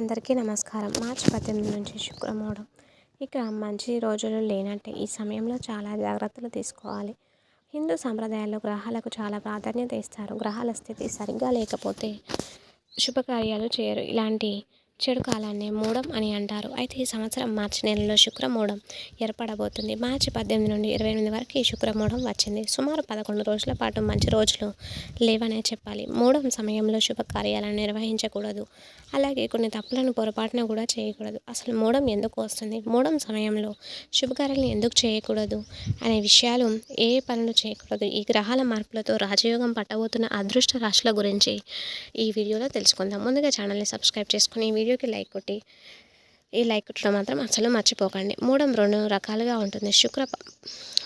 అందరికీ నమస్కారం. మార్చి పద్దెనిమిది నుంచి శుక్రవారం ఇక మంచి రోజులు లేనట్టే ఈ సమయంలో చాలా జాగ్రత్తలు తీసుకోవాలి. హిందూ సాంప్రదాయాల్లో గ్రహాలకు చాలా ప్రాధాన్యత ఇస్తారు. గ్రహాల స్థితి సరిగ్గా లేకపోతే శుభకార్యాలు చేయరు. ఇలాంటి చెడు కాలాన్ని మూడం అని అంటారు. అయితే ఈ సంవత్సరం మార్చి నెలలో శుక్రమూఢం ఏర్పడబోతుంది. మార్చి పద్దెనిమిది నుండి ఇరవై ఎనిమిది వరకు ఈ శుక్రమూఢం వచ్చింది. సుమారు పదకొండు రోజుల పాటు మంచి రోజులు లేవనే చెప్పాలి. మూడం సమయంలో శుభకార్యాలను నిర్వహించకూడదు. అలాగే కొన్ని తప్పులను పొరపాటున కూడా చేయకూడదు. అసలు మూడం ఎందుకు వస్తుంది? మూడం సమయంలో శుభకార్యాలను ఎందుకు చేయకూడదు? అనే విషయాలు ఏ పనులు చేయకూడదు? ఈ గ్రహాల మార్పులతో రాజయోగం పట్టబోతున్న అదృష్ట రాశుల గురించి ఈ వీడియోలో తెలుసుకుందాం. ముందుగా ఛానల్ని సబ్స్క్రైబ్ చేసుకుని ఈ వీడియోకి లైక్ కొట్టి ఈ లైక్ కొట్టడం మాత్రం అసలు మర్చిపోకండి. మూడం రెండు రకాలుగా ఉంటుంది. శుక్ర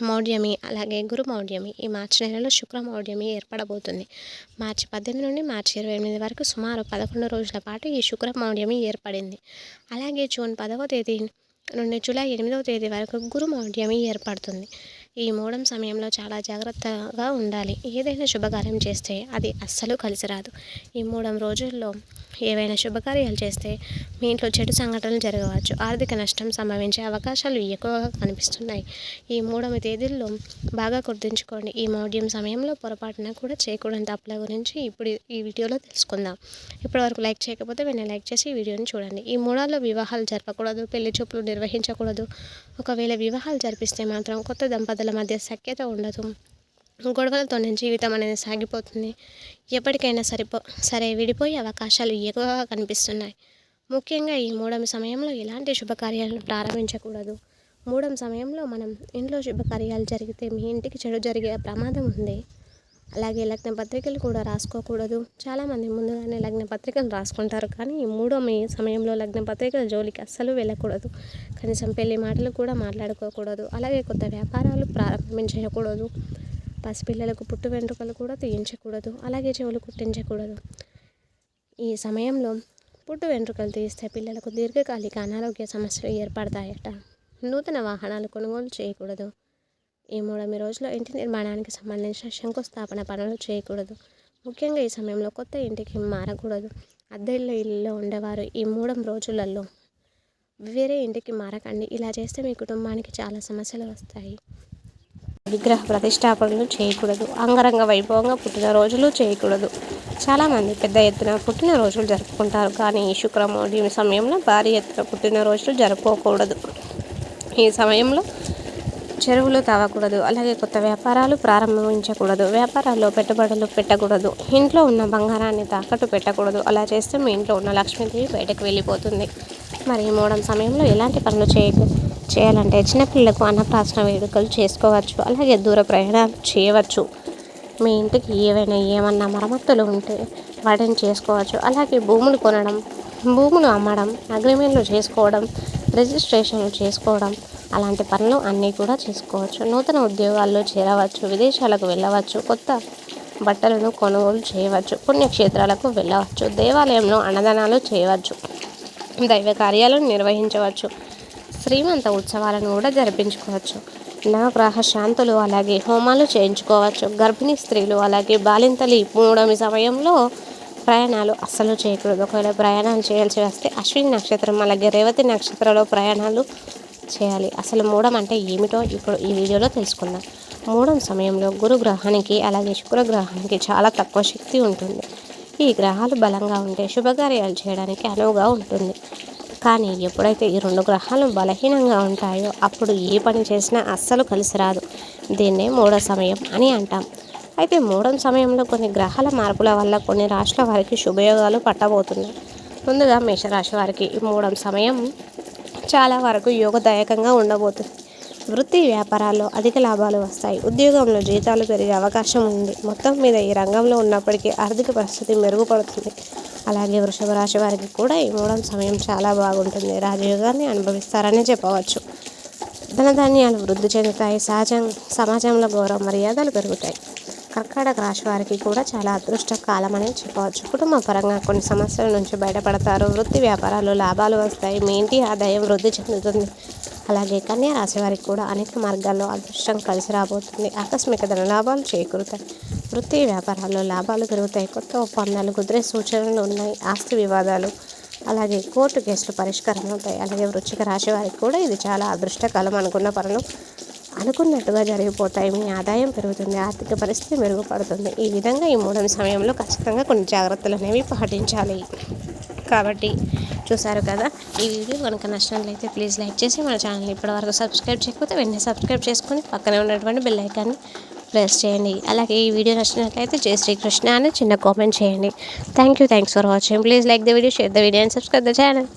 మౌఢ్యమి అలాగే గురు మౌఢ్యమి. ఈ మార్చి నెలలో శుక్ర మౌఢ్యమి ఏర్పడబోతుంది. మార్చి పద్దెనిమిది నుండి మార్చి ఇరవై ఎనిమిది వరకు సుమారు పదకొండు రోజుల పాటు ఈ శుక్ర మౌఢ్యమి ఏర్పడింది. అలాగే జూన్ పదవ తేదీ నుండి జూలై ఎనిమిదవ తేదీ వరకు గురు మౌఢ్యమి ఏర్పడుతుంది. ఈ మూడం సమయంలో చాలా జాగ్రత్తగా ఉండాలి. ఏదైనా శుభకార్యం చేస్తే అది అస్సలు కలిసి రాదు. ఈ మూడం రోజుల్లో ఏవైనా శుభకార్యాలు చేస్తే మీ ఇంట్లో చెడు సంఘటనలు జరగవచ్చు. ఆర్థిక నష్టం సంభవించే అవకాశాలు ఎక్కువగా కనిపిస్తున్నాయి. ఈ మూడవ తేదీల్లో బాగా గుర్తుంచుకోండి. ఈ మౌఢ్యం సమయంలో పొరపాటున కూడా చేయకూడని తప్పుల గురించి ఇప్పుడు ఈ వీడియోలో తెలుసుకుందాం. ఇప్పటివరకు లైక్ చేయకపోతే వెంటనే లైక్ చేసి ఈ వీడియోని చూడండి. ఈ మూడాల్లో వివాహాలు జరపకూడదు పెళ్ళి చూపులు నిర్వహించకూడదు. ఒకవేళ వివాహాలు జరిపిస్తే మాత్రం కొత్త దంపతులు వాళ్ళ మధ్య సఖ్యత ఉండదు. గొడవలతోనే జీవితం అనేది సాగిపోతుంది. ఎప్పటికైనా సరిపో సరే విడిపోయే అవకాశాలు ఎక్కువగా కనిపిస్తున్నాయి. ముఖ్యంగా ఈ మూడం సమయంలో ఎలాంటి శుభకార్యాలను ప్రారంభించకూడదు. మూడం సమయంలో మనం ఇంట్లో శుభకార్యాలు జరిగితే మీ ఇంటికి చెడు జరిగే ప్రమాదం ఉంది. అలాగే లగ్న పత్రికలు కూడా రాసుకోకూడదు. చాలామంది ముందుగానే లగ్న పత్రికలు రాసుకుంటారు కానీ ఈ మూడో మీ సమయంలో లగ్న పత్రికల జోలికి అస్సలు వెళ్ళకూడదు. కనీసం పెళ్ళి మాటలు కూడా మాట్లాడుకోకూడదు. అలాగే కొత్త వ్యాపారాలు ప్రారంభించకూడదు. పసిపిల్లలకు పుట్టు వెంట్రుకలు కూడా తీయించకూడదు. అలాగే చెవులు కుట్టించకూడదు. ఈ సమయంలో పుట్టు వెంట్రుకలు తీస్తే పిల్లలకు దీర్ఘకాలిక అనారోగ్య సమస్యలు ఏర్పడతాయట. నూతన వాహనాలు కొనుగోలు చేయకూడదు. ఈ మూడమి రోజులో ఇంటి నిర్మాణానికి సంబంధించిన శంకుస్థాపన పనులు చేయకూడదు. ముఖ్యంగా ఈ సమయంలో కొత్త ఇంటికి మారకూడదు. అద్దె ఇల్లు ఉండేవారు ఈ మూడం రోజులలో వేరే ఇంటికి మారకండి. ఇలా చేస్తే మీ కుటుంబానికి చాలా సమస్యలు వస్తాయి. విగ్రహ ప్రతిష్టాపనలు చేయకూడదు. అంగరంగ వైభవంగా పుట్టినరోజులు చేయకూడదు. చాలామంది పెద్ద ఎత్తున పుట్టినరోజులు జరుపుకుంటారు. కానీ ఈ శుక్రమోడి సమయంలో భారీ ఎత్తున పుట్టినరోజులు జరుపుకోకూడదు. ఈ సమయంలో చెరువులు తవ్వకూడదు అలాగే కొత్త వ్యాపారాలు ప్రారంభించకూడదు. వ్యాపారాల్లో పెట్టుబడులు పెట్టకూడదు. ఇంట్లో ఉన్న బంగారాన్ని తాకట్టు పెట్టకూడదు. అలా చేస్తే మీ ఇంట్లో ఉన్న లక్ష్మీదేవి బయటకు వెళ్ళిపోతుంది. మరి ఈ మూడం సమయంలో ఎలాంటి పనులు చేయ చేయాలంటే చిన్నపిల్లలకు అన్నప్రాసన వేడుకలు చేసుకోవచ్చు. అలాగే దూర ప్రయాణాలు చేయవచ్చు. మీ ఇంటికి ఏవైనా ఏమన్నా మరమ్మతులు ఉంటే వాటిని చేసుకోవచ్చు. అలాగే భూములు కొనడం భూములు అమ్మడం అగ్రిమెంట్లు చేసుకోవడం రిజిస్ట్రేషన్లు చేసుకోవడం అలాంటి పనులు అన్నీ కూడా చేసుకోవచ్చు. నూతన ఉద్యోగాల్లో చేరవచ్చు విదేశాలకు వెళ్ళవచ్చు కొత్త బట్టలను కొనుగోలు చేయవచ్చు పుణ్యక్షేత్రాలకు వెళ్ళవచ్చు దేవాలయంలో అన్నదానాలు చేయవచ్చు దైవ కార్యాలను నిర్వహించవచ్చు శ్రీమంత ఉత్సవాలను కూడా జరిపించుకోవచ్చు. నవగ్రహ శాంతులు అలాగే హోమాలు చేయించుకోవచ్చు. గర్భిణీ స్త్రీలు అలాగే బాలింతలి మూడమి సమయంలో ప్రయాణాలు అస్సలు చేయకూడదు. ఒకవేళ ప్రయాణాలు చేయాల్సి వస్తే అశ్విని నక్షత్రం అలాగే రేవతి నక్షత్రంలో ప్రయాణాలు చేయాలి. అసలు మూఢం అంటే ఏమిటో ఇప్పుడు ఈ వీడియోలో తెలుసుకుందాం. మూఢం సమయంలో గురు గ్రహానికి అలాగే శుక్ర గ్రహానికి చాలా తక్కువ శక్తి ఉంటుంది. ఈ గ్రహాలు బలంగా ఉంటే శుభకార్యాలు చేయడానికి అనువుగా ఉంటుంది. కానీ ఎప్పుడైతే ఈ రెండు గ్రహాలు బలహీనంగా ఉంటాయో అప్పుడు ఏ పని చేసినా అస్సలు కలిసి రాదు. దీన్నే మూడ సమయం అని అంటాం. అయితే మూడో సమయంలో కొన్ని గ్రహాల మార్పుల వల్ల కొన్ని రాష్ట్రాల వారికి శుభయోగాలు పట్టబోతున్నాయి. ముందుగా మేషరాశి వారికి ఈ మూడం సమయం చాలా వరకు యోగదాయకంగా ఉండబోతుంది. వృత్తి వ్యాపారాల్లో అధిక లాభాలు వస్తాయి. ఉద్యోగంలో జీతాలు పెరిగే అవకాశం ఉంది. మొత్తం మీద ఈ రంగంలో ఉన్నప్పటికీ ఆర్థిక పరిస్థితి మెరుగుపడుతుంది. అలాగే వృషభ రాశి వారికి కూడా ఈ మూడం సమయం చాలా బాగుంటుంది. రాజయోగాన్ని అనుభవిస్తారని చెప్పవచ్చు. ధనధాన్యాలు వృద్ధి చెందుతాయి. సహజం సమాజంలో గౌరవ మర్యాదలు పెరుగుతాయి. కర్కాటక రాశి వారికి కూడా చాలా అదృష్ట కాలం అని చెప్పవచ్చు. కుటుంబ పరంగా కొన్ని సమస్యల నుంచి బయటపడతారు. వృత్తి వ్యాపారాలు లాభాలు వస్తాయి. మీ ఇంటి ఆదాయం వృద్ధి చెందుతుంది. అలాగే కన్యా రాశి వారికి కూడా అనేక మార్గాల్లో అదృష్టం కలిసి రాబోతుంది. ఆకస్మిక ధన లాభాలు చేకూరుతాయి. వృత్తి వ్యాపారాల్లో లాభాలు పెరుగుతాయి. కొత్త ఒప్పందాలు కుదిరే సూచనలు ఉన్నాయి. ఆస్తి వివాదాలు అలాగే కోర్టు కేసులు పరిష్కారం అవుతాయి. అలాగే వృచ్చిక రాశి వారికి కూడా ఇది చాలా అదృష్టకాలం అనుకున్న పనులు అనుకున్నట్టుగా జరిగిపోతాయి. మీ ఆదాయం పెరుగుతుంది ఆర్థిక పరిస్థితి మెరుగుపడుతుంది. ఈ విధంగా ఈ మూడవ సమయంలో ఖచ్చితంగా కొన్ని జాగ్రత్తలు అనేవి పాటించాలి. కాబట్టి చూసారు కదా ఈ వీడియో కనుక నచ్చినట్లయితే ప్లీజ్ లైక్ చేసి మన ఛానల్ ఇప్పటివరకు సబ్స్క్రైబ్ చేయకపోతే వెంటనే సబ్స్క్రైబ్ చేసుకొని పక్కనే ఉన్నటువంటి బెల్ ఐకాన్ని ప్రెస్ చేయండి. అలాగే ఈ వీడియో నచ్చినట్లయితే జై శ్రీకృష్ణ అని చిన్న కామెంట్ చేయండి. Thank you thanks for watching. Please like the video share the video and subscribe the channel.